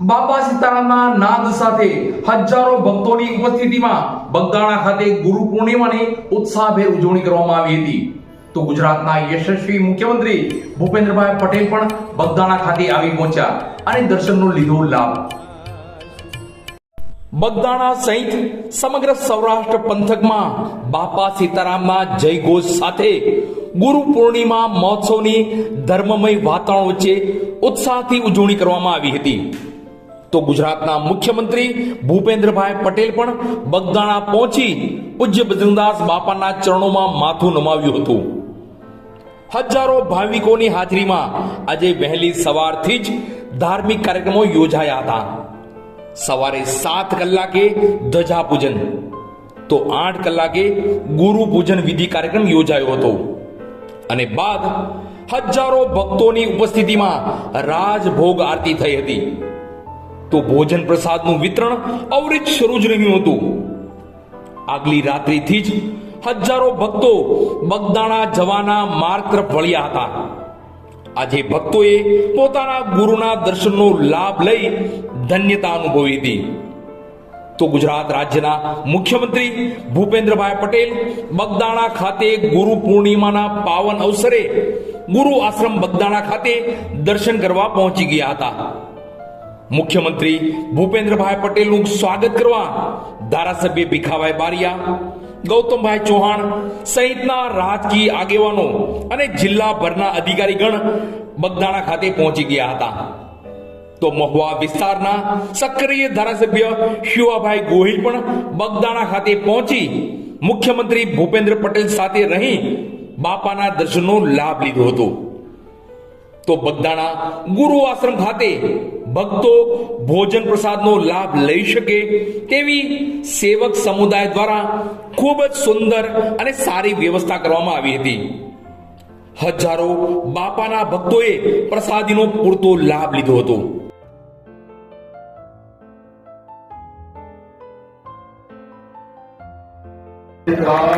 બાપા સીતારામના નાદ સાથે હજારો ભક્તોની ઉપસ્થિતિમાં બગદાણા ખાતે ગુરુ પૂર્ણિમાની ઉત્સાહભેર ઉજવણી કરવામાં આવી હતી. તો ગુજરાતના યશસ્વી મુખ્યમંત્રી ભૂપેન્દ્રભાઈ પટેલ પણ બગદાણા ખાતે આવી પહોંચ્યા અને દર્શનનો લીધો લાભ. બગદાણા સહિત સમગ્ર સૌરાષ્ટ્ર પંથકમાં બાપા સીતારામના જયઘોષ સાથે ગુરુ પૂર્ણિમા મહોત્સવની ધર્મમય વાતાવરણ વચ્ચે ઉત્સાહથી ઉજવણી કરવામાં આવી હતી. તો ગુજરાતના મુખ્યમંત્રી ભૂપેન્દ્રભાઈ પટેલ પણ બગદાણા પહોંચી પૂજ્ય બજરંગદાસ બાપાના ચરણોમાં માથું નમાવ્યું હતું. હજારો ભાવિકોની હાજરીમાં આજે વહેલી સવારથી જ ધાર્મિક કાર્યક્રમો યોજાયા હતા. સવારે સાત કલાકે ધજા પૂજન, તો આઠ કલાકે ગુરુ પૂજન વિધિ કાર્યક્રમ યોજાયો હતો. અને બાદ હજારો ભક્તોની ઉપસ્થિતિમાં રાજભોગ આરતી થઈ હતી. તો ભોજન પ્રસાદનું વિતરણ અવરિત શરૂ જ રહ્યું હતું. આગલી રાત્રિથી જ હજારો ભક્તો બગદાણા જવાના માર્ગ તરફ વળ્યા હતા. આજે ભક્તોએ પોતાના ગુરુના દર્શનનો લાભ લઈ ધન્યતા અનુભવી હતી. તો ગુજરાત રાજ્યના મુખ્યમંત્રી ભૂપેન્દ્રભાઈ પટેલ બગદાણા ખાતે ગુરુ પૂર્ણિમાના પાવન અવસરે ગુરુ આશ્રમ બગદાણા ખાતે દર્શન કરવા પહોંચી ગયા હતા. મુખ્યમંત્રી ભૂપેન્દ્રભાઈ પટેલનું સ્વાગત કરવા ધારાસભ્ય ભીખાભાઈ બારિયા, ગૌતમભાઈ ચૌહાણ સહિતના રાજકીય આગેવાનો અને જિલ્લાભરના અધિકારીગણ બગદાણા ખાતે પહોંચી ગયા હતા. તો મહુવા વિસ્તારના સક્રિય ધારાસભ્ય શિવાભાઈ ગોહિલ પણ બગદાણા ખાતે પહોંચી મુખ્યમંત્રી ભૂપેન્દ્ર પટેલ સાથે રહી બાપાના દર્શનનો લાભ લીધો હતો. તો બગદાણા ગુરુ આશ્રમ ખાતે ભક્તો ભોજન પ્રસાદનો લાભ લઈ શકે તેવી સેવક સમુદાય દ્વારા ખૂબ જ સુંદર અને સારી વ્યવસ્થા કરવામાં આવી હતી. હજારો બાપાના ભક્તોએ પ્રસાદીનો પૂરતો લાભ લીધો હતો. राम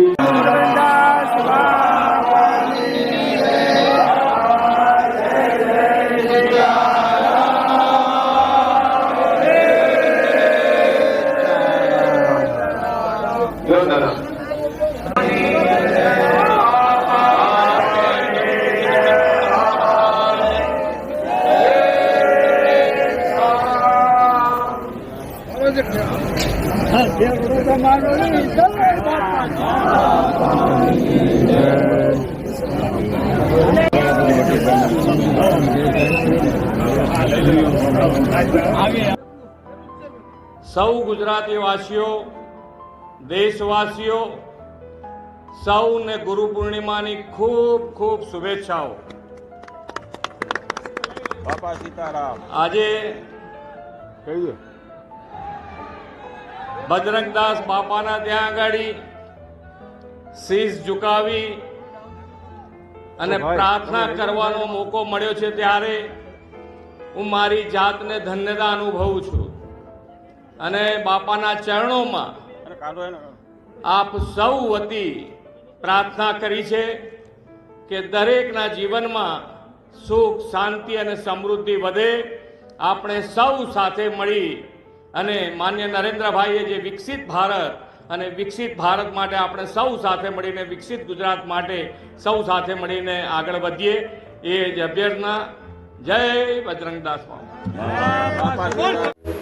સૌ ગુજરાતી વાસીઓ દેશવાસીઓ સૌને ગુરુ પૂર્ણિમાની ખૂબ ખૂબ શુભેચ્છાઓ. બાપા સીતારામ. આજે કહીએ. બજરંગદાસ બાપાના ત્યાં આગળ શીશ ઝુકાવી અને પ્રાર્થના કરવાનો મોકો મળ્યો છે ત્યારે હું મારી જાતને ધન્યતા અનુભવું છું. અને બાપાના ચરણોમાં આપ સૌ વતી પ્રાર્થના કરી છે કે દરેકના જીવનમાં સુખ શાંતિ અને સમૃદ્ધિ વધે. આપણે સૌ સાથે મળી અને માન્ય નરેન્દ્રભાઈએ જે વિકસિત ભારત અને વિકસિત ભારત માટે આપણે સૌ સાથે મળીને, વિકસિત ગુજરાત માટે સૌ સાથે મળીને આગળ વધીએ, એ જ અભ્યર્થના. જય બજરંગદાસ બાપા.